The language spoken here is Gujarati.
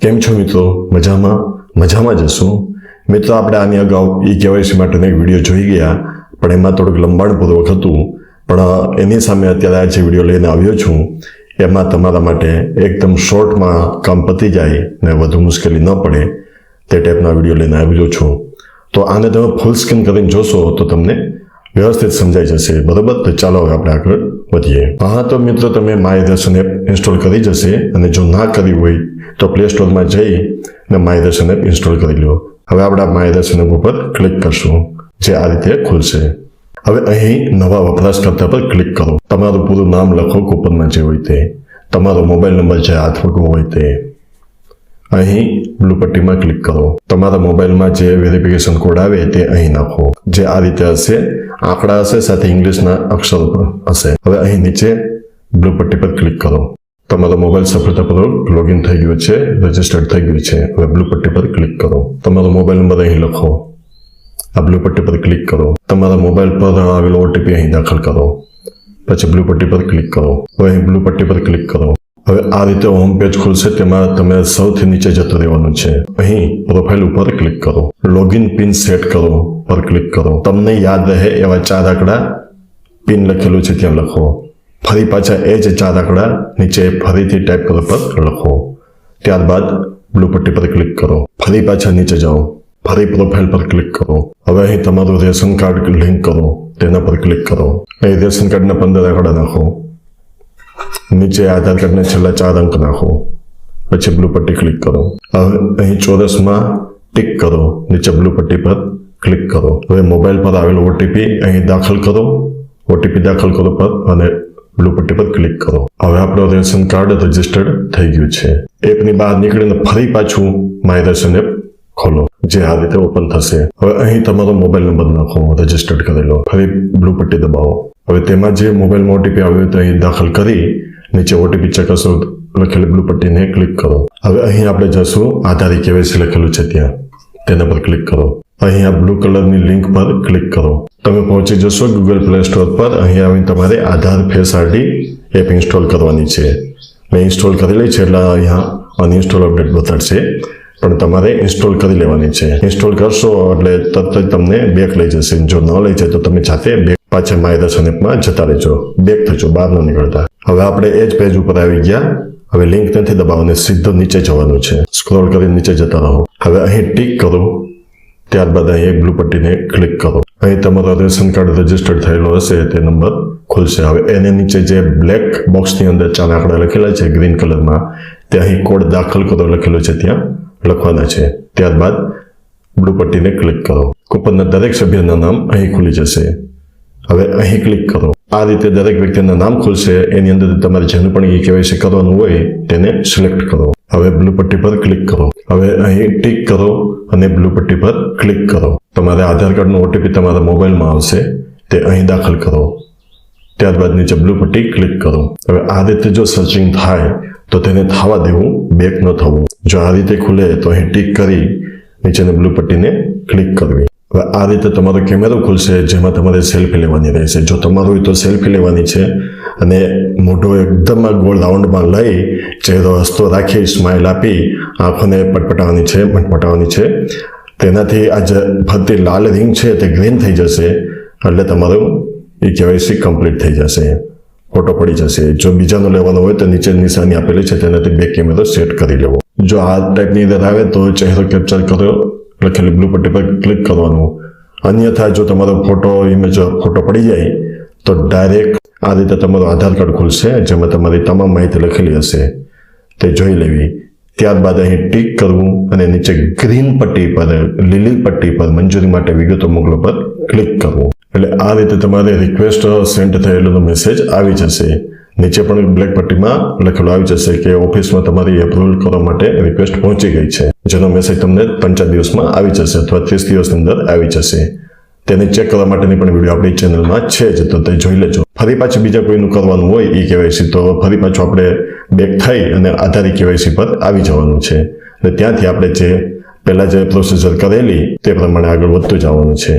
કેમ છો મિત્રો? મજામાં? મજામાં જશું મિત્રો, આપણે આની અગાઉ ઈ કેવાયસી માટેનો એક વીડિયો જોઈ ગયા, પણ એમાં થોડુંક લંબાણપૂર્વક હતું. પણ એની સામે અત્યારે આ જે વીડિયો લઈને આવ્યો છું, એમાં તમારા માટે એકદમ શોર્ટમાં કામ પતી જાય ને વધુ મુશ્કેલી ન પડે તે ટાઈપના વીડિયો લઈને આવ્યો છું. તો આને તમે ફૂલ સ્ક્રીન કરીને જોશો તો તમને વ્યવસ્થિત સમજાઈ જશે. બરોબર તો ચાલો હવે આપણે આગળ વધીએ. હા, તો મિત્રો, તમે માય દર્શન એપ ઇન્સ્ટોલ કરી જશે અને જો ના કરી હોય, તો પ્લે સ્ટોરમાં જઈ અને માય દર્શન એપ ઇન્સ્ટોલ કરી લો. હવે આપણે માય દર્શન એપ ઉપર ક્લિક કરશું, જે આ રીતે ખુલશે. હવે અહીં નવા વપરાશકર્તા પર ક્લિક કરો. તમારું પૂરું નામ લખો કૂપનમાં જે હોય તે. તમારો મોબાઈલ નંબર જે હાથ હોય તે. અહીં બ્લુ પટ્ટીમાં ક્લિક કરો. તમારા મોબાઈલમાં જે વેરિફિકેશન કોડ આવે તે અહીં નાખો. જે આ રીતે હશે, આંકડા હશે, સાથે ઇંગ્લિશના અક્ષરો પર હશે. હવે અહીં નીચે બ્લુ પટ્ટી પર ક્લિક કરો. તમારો મોબાઈલ સફળતાપૂર્વક લોગિન થઈ ગયો છે, રજીસ્ટર્ડ થઈ ગયું છે. હવે બ્લુ પટ્ટી પર ક્લિક કરો. તમારો મોબાઈલ નંબર અહીં લખો. આ બ્લુ પટ્ટી પર ક્લિક કરો. તમારા મોબાઈલ પર આવેલો ઓટીપી અહીં દાખલ કરો. પછી બ્લુ પટ્ટી પર ક્લિક કરો. હવે અહીં બ્લુ પટ્ટી પર ક્લિક કરો. હવે આ રીતે હોમ પેજ ખુલશે તેમાં તમે સૌથી નીચે જતું રહેવાનું છે. અહીં પ્રોફાઇલ ઉપર ક્લિક કરો. લોગિન પિન સેટ કરો પર ક્લિક કરો. તમને યાદ રહે એવા ચાર આંકડા પિન લખેલું છે ત્યાં લખો. ફરી પાછા એ જ ચાર આંકડા નીચે ફરીથી ટાઈપ કરો પર લખો. ત્યારબાદ બ્લુ પટ્ટી પર ક્લિક કરો. ફરી પાછા નીચે જાઓ. ફરી પ્રોફાઇલ પર ક્લિક કરો. હવે અહીં તમારું રેશન કાર્ડ લિંક કરો. તેના પર ક્લિક કરો. અહીં રેશન કાર્ડના પંદર આંકડા નાખો. નીચે આધાર કાર્ડને છેલ્લા ચાર અંક નાખો. પછી બ્લુ પટ્ટી ક્લિક કરો. હવે અહીં ચોરસમાં ટિક કરો. નીચે બ્લુ પટ્ટી પર ક્લિક કરો. હવે મોબાઈલ પર આવેલો ઓટીપી અહીં દાખલ કરો. ઓટીપી દાખલ કરો પર અને બ્લુ પટ્ટી પર ક્લિક કરો. હવે આપણો રેશન કાર્ડ રજીસ્ટર્ડ થઈ ગયું છે. એપની બહાર નીકળીને ફરી પાછું માય રેશન એપ ખોલો, જે આ રીતે ઓપન થશે. હવે અહીં તમારો મોબાઈલ નંબર નાખો રજીસ્ટર્ડ કરેલો ફરી બ્લુ પટ્ટી દબાવો. હવે તેમાં જે મોબાઈલમાં ઓટીપી આવ્યો તો અહીં દાખલ કરી નીચે ઓટીપી ચકાસો લખેલી બ્લુ પટ્ટીને ક્લિક કરો. હવે અહીં આપણે જશું આધારી કેવાયસી લખેલું છે ત્યાં. તેના પર ક્લિક કરો. અહીં આ બ્લુ કલરની લિંક પર ક્લિક કરો. તમે પહોંચી જશો ગૂગલ પ્લે સ્ટોર પર. અહીં આવીને તમારે Aadhaar face ID app install કરવાની છે. મેં ઇન્સ્ટોલ કરેલી છે એટલે અહીંયા અનઇન્સ્ટોલ અપડેટ બતાડશે. પણ તમારે ઇન્સ્ટોલ કરી લેવાની છે. ઇન્સ્ટોલ કરશો એટલે તરત જ તમને બેક લઈ જશે. જો ન લઈ જાય તો તમે જાતે બેક પાછા માય દર્શન એપમાં જતા રહેજો. બેક થજો બહાર ન નીકળતા. હવે આપણે એ જ પેજ ઉપર આવી ગયા. હવે લિંક નથી દબાવવાની, સીધો નીચે જવાનું છે. સ્ક્રોલ કરી નીચે જતા રહો. હવે અહીં ટીક કરો. ત્યારબાદ અહીં એક બ્લુ પટ્ટીને ક્લિક કરો. અહીં તમારો રેશન કાર્ડ રજીસ્ટર્ડ થયેલો હશે, તે નંબર ખુલશે. હવે એને નીચે જે બ્લેક બોક્સની અંદર ચાર આંકડા લખેલા છે ગ્રીન કલરમાં તે અહીં કોડ દાખલ કરો લખેલો છે ત્યાં લખવાના છે. ત્યારબાદ બ્લુ પટ્ટીને ક્લિક કરો. કૂપનના દરેક સભ્યના નામ અહીં ખુલી જશે. હવે અહીં ક્લિક કરો. આ રીતે દરેક વ્યક્તિના નામ ખુલશે, એની અંદર તમારે જેનું પણ એ કેવાયસી કરવાનું હોય તેને સિલેક્ટ કરો. હવે બ્લુ પટ્ટી પર ક્લિક કરો. હવે અહીં ટીક કરો અને બ્લુ પટ્ટી પર ક્લિક કરો. તમારે આધાર કાર્ડનો ઓટીપી તમારા મોબાઈલમાં આવશે, તે અહીં દાખલ કરો. ત્યારબાદ નીચે બ્લુ પટ્ટી ક્લિક કરો. હવે આ રીતે જો સર્ચિંગ થાય, તો તેને થવા દેવું બેક ન થવું. જો આ રીતે ખુલે, તો અહીં ટીક કરી નીચેની બ્લુ પટ્ટીને ક્લિક કરવી. હવે આ રીતે તમારો કેમેરો ખુલશે જેમાં તમારે સેલ્ફી લેવાની રહેશે. જો તમારું હોય તો સેલ્ફી લેવાની છે અને મોઢો એકદમ આ ગોળ રાઉન્ડમાં લઈ ચહેરો હસતો રાખી સ્માઇલ આપી, આંખોને પટપટાવવાની છે મટપટાવવાની છે. તેનાથી આ જે ફરતી લાલ રિંગ છે તે ગ્રીન થઈ જશે. એટલે તમારું એ કેવાયસી કમ્પ્લીટ થઈ જશે. ફોટો પડી જશે. જો બીજાનો લેવાનો હોય તો નીચે નિશાની આપેલી છે, તેનાથી બે કેમેરો સેટ કરી લેવો. જો આ ટાઈપની અંદર આવે તો ચહેરો કેપ્ચર કરો લખેલી બ્લુ પટ્ટી પર ક્લિક કરવાનું. અન્યથા જો તમારો ફોટો ઇમેજ ફોટો પડી જાય, તો ડાયરેક્ટ આ રીતે તમારું આધાર કાર્ડ ખુલશે, જેમાં તમારી તમામ માહિતી લખેલી હશે. તે જોઈ લેવી. ત્યારબાદ અહીં ટીક કરવું અને નીચે ગ્રીન પટ્ટી પર, લીલી પટ્ટી પર મંજૂરી માટે વિગતો મોકલો પર ક્લિક કરવું. એટલે આ રીતે તમારે રિક્વેસ્ટ સેન્ડ થયેલો મેસેજ આવી જશે. નીચે પણ બ્લેક પટ્ટીમાં લખેલું આવી જશે કે ઓફિસમાં તમારી એપ્રુવલ કરવા માટે રિક્વેસ્ટ પહોંચી ગઈ છે. જેનો મેસેજ તમને ત્રણ ચાર દિવસમાં આવી જશે અથવા ત્રીસ દિવસની અંદર આવી જશે. તેને ચેક કરવા માટેની પણ વીડિયો આપણી ચેનલમાં છે જ, તો તે જોઈ લેજો. ફરી પાછું બીજા કોઈનું કરવાનું હોય એ કેવાયસી, તો ફરી પાછું આપણે બેક થઈ અને આધારી કેવાયસી પર આવી જવાનું છે. અને ત્યાંથી આપણે જે પહેલાં જે પ્રોસીજર કરેલી, તે પ્રમાણે આગળ વધતું જવાનું છે.